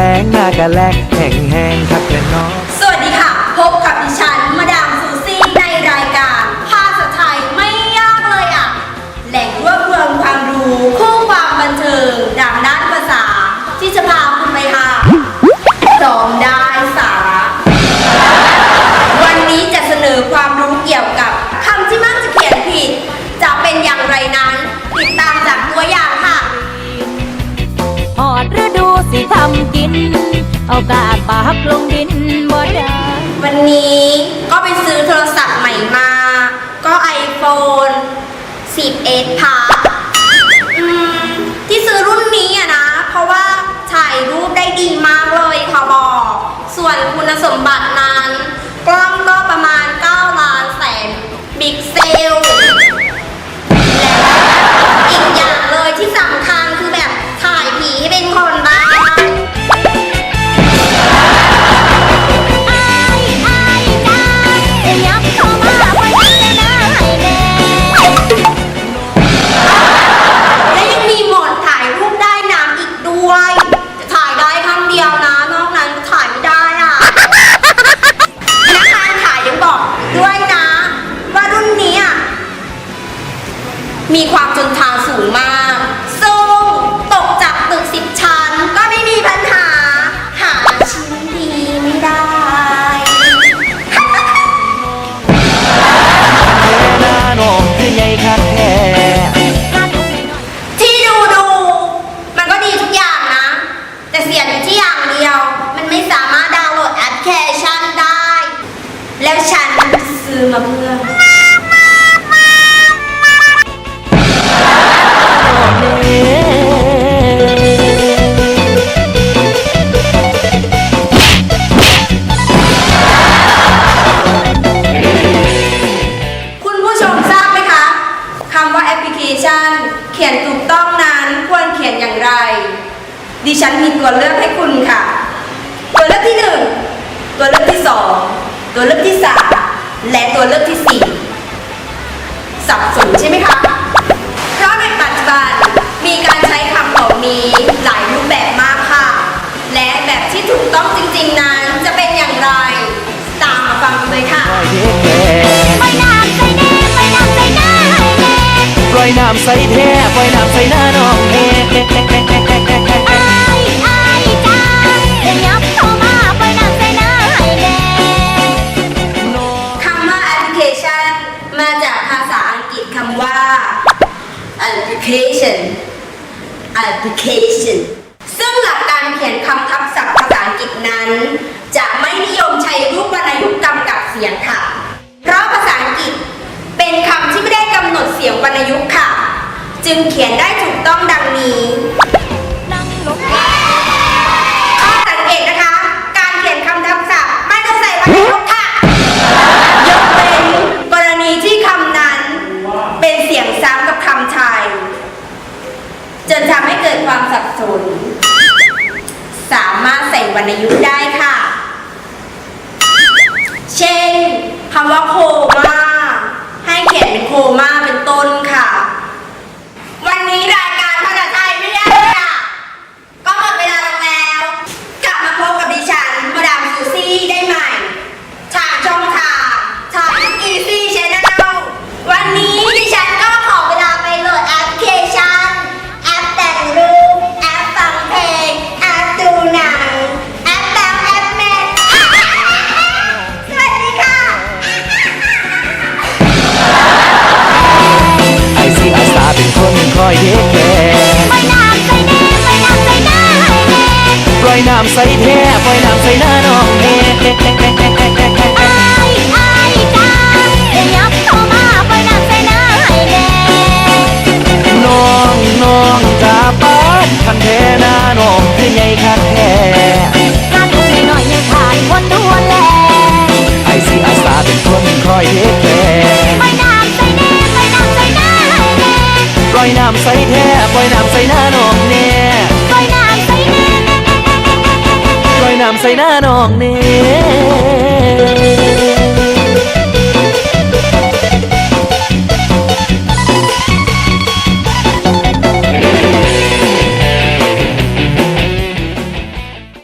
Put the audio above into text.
แรงหน้ากะแลกแห้งแห้งทักแน่นอ สิทำกิน เอากาดปากลงดินบ่ได้วันนี้ก็ไปซื้อโทรศัพท์ใหม่มา ก็ iPhone 10s Plus อืมที่ซื้อรุ่นนี้อะนะ เพราะว่าถ่ายรูปได้ดีมากเลยเขาบอก ส่วนคุณสมบัตินั้น กล้องก็ประมาณ 9 ล้านแสนพิกเซ มีความทนทานสูงมากซูมตกจากตึกสิบชั้นก็ไม่มีปัญหา หาชิ้นดีไม่ได้ หน้าน้องคือใหญ่คักแท้ที่ดูดูมันก็ดีทุกอย่างนะ แต่เสียอยู่ที่อย่างเดียว มันไม่สามารถดาวน์โหลดแอปพลิเคชันได้ แล้วฉันซื้อมาเพื่อ ขียนถูกต้องนั้นควรเขียนอย่างไร ดิฉันมีตัวเลือกให้คุณค่ะ ตัวเลือกที่หนึ่งตัวเลือกที่สองตัวเลือกที่สามและตัวเลือกที่สี่สับสนใช่ไหมคะ อยน้ำใส่แท้ปล่อยน้ำใส่หน้าน้องแน่อายอายจ้าจะยับเขามาไปน้ำใส่หน้าให้แน่คำว่าแอปพลิเคชันมาจากภาษาอังกฤษคำว่า application application ซึ่งหลักการเขียนคำทับศัพท์ภาษาอังกฤษนั้น จะไม่นิยมใช้รูปวรรณยุกต์กำกับเสียงค่ะ เพราะภาษาอังกฤษเป็นคำที่ไม่ได้กำหนดเสียงวรรณยุกต์ จึงเขียนได้ถูกต้องดังนี้ข้อสังเกตนะคะ การเขียนคำทับศัพท์ไม่ต้องใส่วรรณยุกต์ค่ะยกเว้นกรณีที่คำนั้น เป็นเสียงซ้ำกับคำไทยจนทำให้เกิดความสับสน สามารถใส่วรรณยุกต์ได้ค่ะ เช่นคำว่าโค อยเทแค่ปล่อยน้ำใส่แน่ปล่อยน้ำใส่หน้าให้แน่ปล่อยน้ำใส่แท้ปล่อยน้ำใส่หน้าน้องแน่ อยน้ำใส่แท้ปล่อยน้ำใส่หน้าน้องแน่ปล่อยน้ำใส่แน่ปล่อยน้ำใส่หน้าน้องแน่